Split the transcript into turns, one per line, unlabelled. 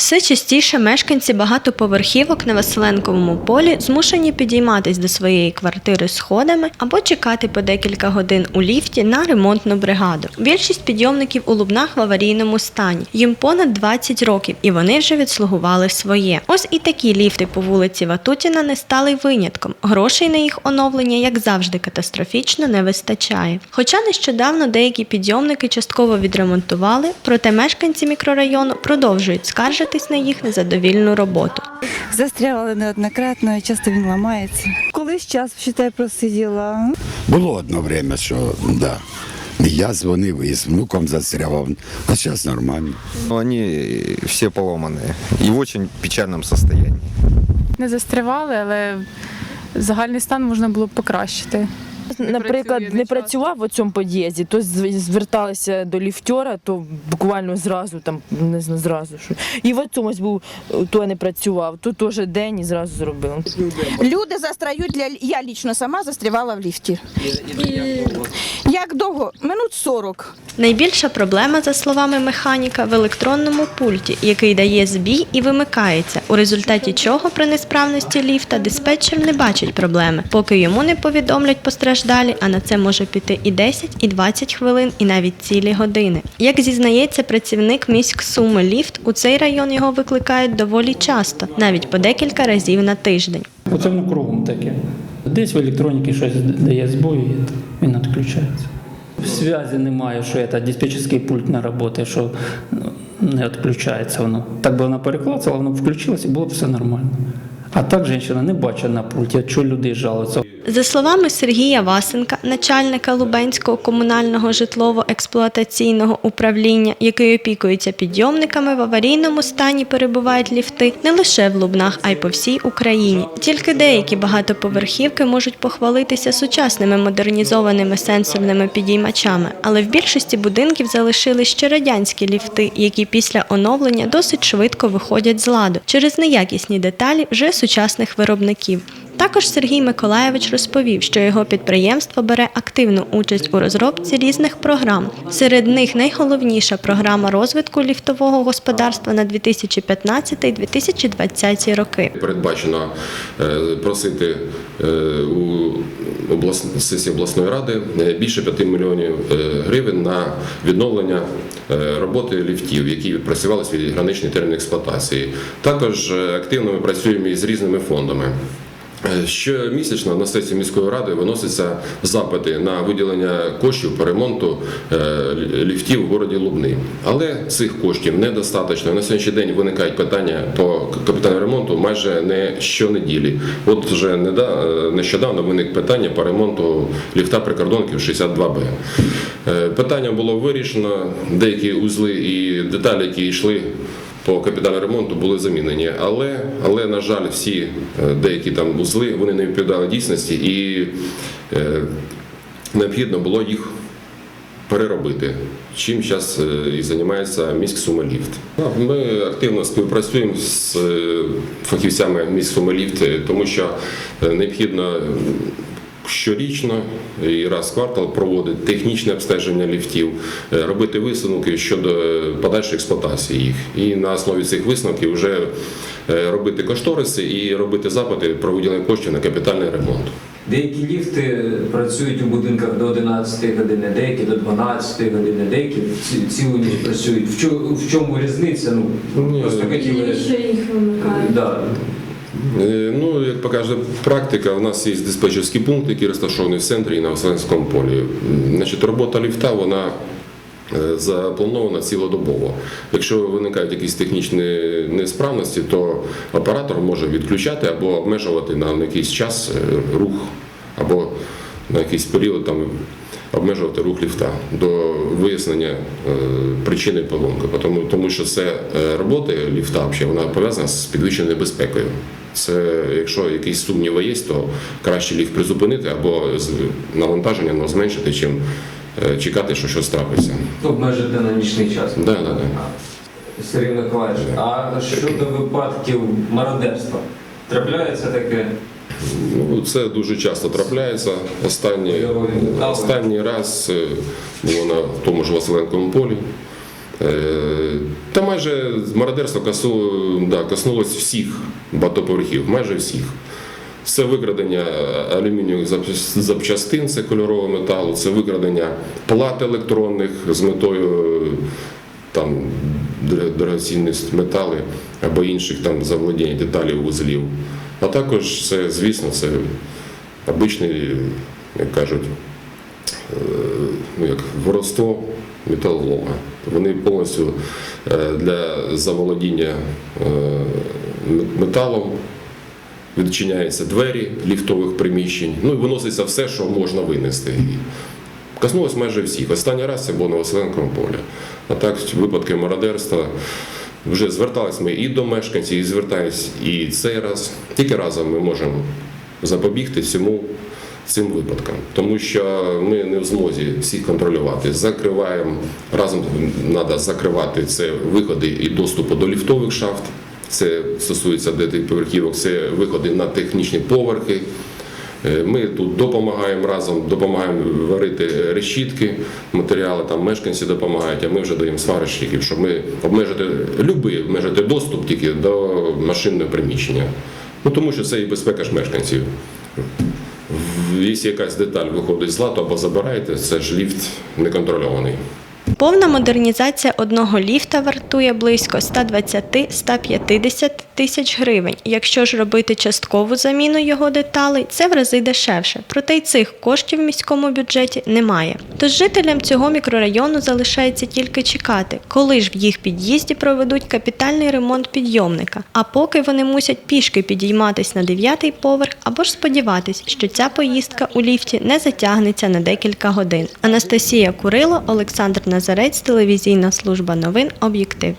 Все частіше мешканці багатоповерхівок на Василенковому полі змушені підійматись до своєї квартири сходами або чекати по декілька годин у ліфті на ремонтну бригаду. Більшість підйомників у Лубнах в аварійному стані. Їм понад 20 років, і вони вже відслугували своє. Ось і такі ліфти по вулиці Ватутіна не стали винятком. Грошей на їх оновлення, як завжди, катастрофічно не вистачає. Хоча нещодавно деякі підйомники частково відремонтували, проте мешканці мікрорайону продовжують скаржитись на їх незадовільну роботу.
Застрягали неоднократно, і часто він ламається. Колись час, вважай, просиділа.
Було одно время, що да. Я дзвонив і з внуком застрявав, а зараз нормально.
Но Они все поломанные и в очень печальном состоянии.
не застрявали, але загальний стан можна було б покращити.
Наприклад, не працював у цьому під'їзді, то зверталися до ліфтера, то буквально зразу там не знаю, зразу що. І в цьому був то не працював, то теж день і зразу зробив.
Люди застрають для я лічно сама застрівала в ліфті. Як довго? Минут 40.
Найбільша проблема, за словами механіка, в електронному пульті, який дає збій і вимикається, у результаті чого при несправності ліфта диспетчер не бачить проблеми, поки йому не повідомлять постраждалі, а на це може піти і 10, і 20 хвилин, і навіть цілі години. Як зізнається працівник міськ Суми ліфт, у цей район його викликають доволі часто, навіть по декілька разів на тиждень.
По цьому кругом таке. Десь в електроніці щось дає збой, і він відключається. Зв'язі немає, що це диспетчерський пульт не працює, що ну, не відключається воно. Так би вона переклацала, воно б включилось і було б все нормально. А так жінка не бачить на пульті, чого людей жалуються.
За словами Сергія Васенка, начальника Лубенського комунального житлово-експлуатаційного управління, який опікується підйомниками, в аварійному стані перебувають ліфти не лише в Лубнах, а й по всій Україні. Тільки деякі багатоповерхівки можуть похвалитися сучасними модернізованими сенсорними підіймачами, але в більшості будинків залишили ще радянські ліфти, які після оновлення досить швидко виходять з ладу через неякісні деталі вже сучасних виробників. Також Сергій Миколаєвич розповів, що його підприємство бере активну участь у розробці різних програм. Серед них найголовніша програма розвитку ліфтового господарства на 2015-2020 роки.
Передбачено е, просити е, у сесії обласної ради е, більше 5 мільйонів гривень на відновлення роботи ліфтів, які працювали свій граничний термін експлуатації. Також активно ми працюємо із різними фондами. Е, Щомісячно на сесії міської ради виносяться запити на виділення коштів по ремонту е, ліфтів в городі Лубни. Але цих коштів недостатньо. На сьогоднішній день виникають питання по капітальному ремонту майже не щонеділі. От вже е, нещодавно виник питання по ремонту ліфта прикордонків 62Б. Е, Питання було вирішено, деякі узли і деталі, які йшли по капітальному ремонту були замінені. Але, але на жаль, всі е, деякі там вузли вони не відповідали дійсності і е, необхідно було їх переробити. Чим зараз і займається міськ Сумаліфт. Ми активно співпрацюємо з е, фахівцями міськ Сумаліфт, е, тому що е, необхідно е, щорічно і раз в квартал проводити технічне обстеження ліфтів, е, робити висновки щодо е, подальшої експлуатації їх. І на основі цих висновків вже е, робити кошториси і робити запити про виділення коштів на капітальний ремонт.
Деякі ліфти працюють у будинках до 11 години, деякі до 12 години, деякі ці- цілу ніч працюють. В чому, в чому різниця? Ну,
Ні.
просто хотіли. Да.
Е, Ну, як покаже практика, у нас є диспетчерський пункт, який розташований в центрі і на Василенському полі. Значить, робота ліфта, вона е, запланована цілодобово. Якщо виникають якісь технічні несправності, то оператор може відключати або обмежувати на якийсь час е, рух, або на якийсь період там обмежувати рух ліфта до вияснення причини поломки. Тому, тому що це роботи ліфта взагалі, вона пов'язана з підвищеною безпекою. Це якщо якісь сумніви є, то краще ліфт призупинити або навантаження ну, зменшити, чим е, чекати, що щось трапиться.
Обмежити на нічний час.
Да, да, да.
Сергій Миколаївич, а щодо випадків мародерства, трапляється таке?
Ну, це дуже часто трапляється. Останній, останній раз е, було на тому ж Василенковому полі. Е, Та майже мародерство да, коснулося всіх багатоповерхів, майже всіх. Це викрадення алюмінієвих запчастин, це кольорового металу, це викрадення плат електронних з метою там, дор- дорогоцінних металів або інших там заволодіння деталей вузлів. А також це, звісно, це обичний, як кажуть, е, ну, як воровство металолома. Вони повністю е, для заволодіння е, металом відчиняються двері ліфтових приміщень, ну і виноситься все, що можна винести. Коснулось майже всіх. Останній раз це було на Василенковому полі. А так, випадки мародерства. Вже звертались ми і до мешканців, і звертались і цей раз. Тільки разом ми можемо запобігти всьому цим випадкам, тому що ми не в змозі всіх контролювати. Закриваємо разом треба закривати це виходи і доступу до ліфтових шафт. Це стосується дев'ятиповерхівок, це виходи на технічні поверхи. Е, Ми тут допомагаємо разом, допомагаємо варити решітки, матеріали там мешканці допомагають, а ми вже даємо сварщиків, щоб ми обмежити любий обмежити доступ тільки до машинного приміщення. Ну тому що це і безпека ж мешканців. Якщо якась деталь виходить з ладу або забираєте, це ж ліфт неконтрольований.
Повна модернізація одного ліфта вартує близько 120-150 тисяч гривень. Якщо ж робити часткову заміну його деталей, це в рази дешевше. Проте й цих коштів в міському бюджеті немає. Тож жителям цього мікрорайону залишається тільки чекати, коли ж в їх під'їзді проведуть капітальний ремонт підйомника. А поки вони мусять пішки підійматись на дев'ятий поверх або ж сподіватись, що ця поїздка у ліфті не затягнеться на декілька годин. Анастасія Курило, Олександр Назарець, телевізійна служба новин Об'єктив.